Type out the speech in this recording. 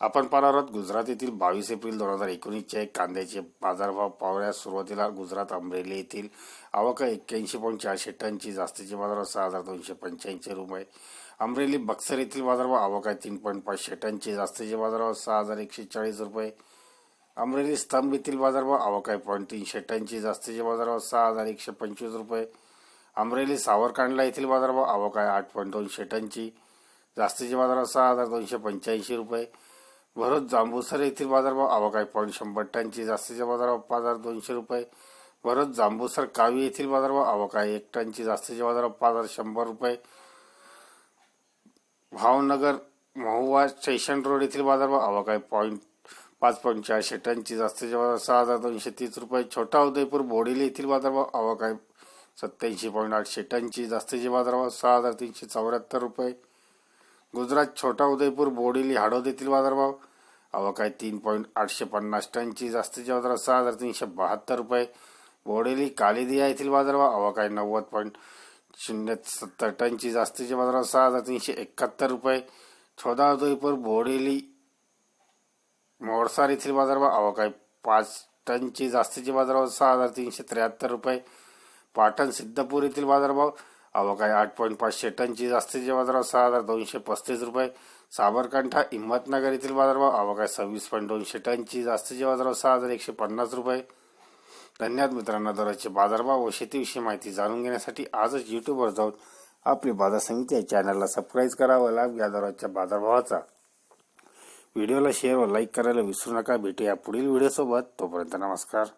आपण पाहणार आहोत गुजरात येथील बावीस एप्रिल दोन हजार एकोणीसचे कांद्याचे बाजारभाव पावण्यास सुरुवातीला गुजरात अमरेली येथील आवक एक्क्याऐंशी पॉईंट चारशे टनची जास्तीचे बाजारभाव सहा हजार दोनशे पंच्याऐंशी रुपये अमरेली बक्सर येथील बाजारभाव आवक आहे तीन पॉईंट पाचशे टनची जास्तीचे बाजारभाव सहा हजार एकशे चाळीस रुपये अमरेली स्तंभ येथील बाजारभाव आवक आहे पॉईंट तीनशे टनची जास्तीचे बाजारभाव सहा हजार एकशे पंचवीस रुपये अमरेली सावरकांडला येथील बाजारभाव आवक आहे आठ पॉईंट दोनशे टनची जास्तीचे बाजारभाव सहा हजार दोनशे पंच्याऐंशी रुपये भरत जांभूसर येथील बाजारभाव आवक आहे. पॉईंट शंभर टनची जास्तीचे बाजारभाव पाच हजार दोनशे रुपये. भरत जांभूसर कावी येथील बाजारभाव आवक आहे. एक टनची जास्तीचे बाजारभाव पाच हजार शंभर रुपये. भावनगर महुवा स्टेशन रोड येथील बाजारभाव आवक आहे. पॉईंट पाच पॉईंट चारशे टनची जास्तीचे बाजार सहा हजार दोनशे तीस रुपये. छोटा उदयपूर बोडेली येथील बाजारभाव आवक आहे. सत्याऐंशी पॉईंट आठशे टनची जास्तीचे बाजारभाव सहा हजार तीनशे चौऱ्याहत्तर रुपये. गुजरात छोटा उदयपूर बोडेली हाडोद येथील बाजारभाव आवक तीन पॉईंट आठशे पन्नास टनची जास्तीच्या बाजारात सहा हजार तीनशे बहात्तर रुपये. बोडेली कालिदिया येथील बाजारभाव आवक आहे नव्वद पॉईंट शून्य सत्तर टनची जास्तीच्या बाजारात सहा हजार तीनशे एकाहत्तर रुपये. छोदा उदयपूर बोडेली मोडसार येथील बाजारभाव आवक आहे पाच टनची जास्तीचे बाजारभाव सहा हजार तीनशे त्र्याहत्तर रुपये. पाटण सिद्धपूर येथील बाजारभाव आवक काय आठ पॉईंट पाचशे टनची जास्तीचे बाजारभाव सहा हजार दोनशे पस्तीस रुपये. साबरकांठा हिंमतनगर येथील बाजारभाव आवक काय सव्वीस पॉईंट दोनशे टनची जास्तीचे बाजारभाव सहा हजार एकशे पन्नास रुपये. धन्यवाद मित्रांनो दररोजचे बाजारभाव व शेतीविषयी माहिती जाणून घेण्यासाठी आजच यूट्यूबवर जाऊन आपली बाजार समिती या चॅनलला सबस्क्राईब करा व लाभ घ्या दररोजच्या बाजारभावाचा. व्हिडिओला शेअर व लाईक करायला विसरू नका. भेटूया पुढील व्हिडिओसोबत तोपर्यंत नमस्कार.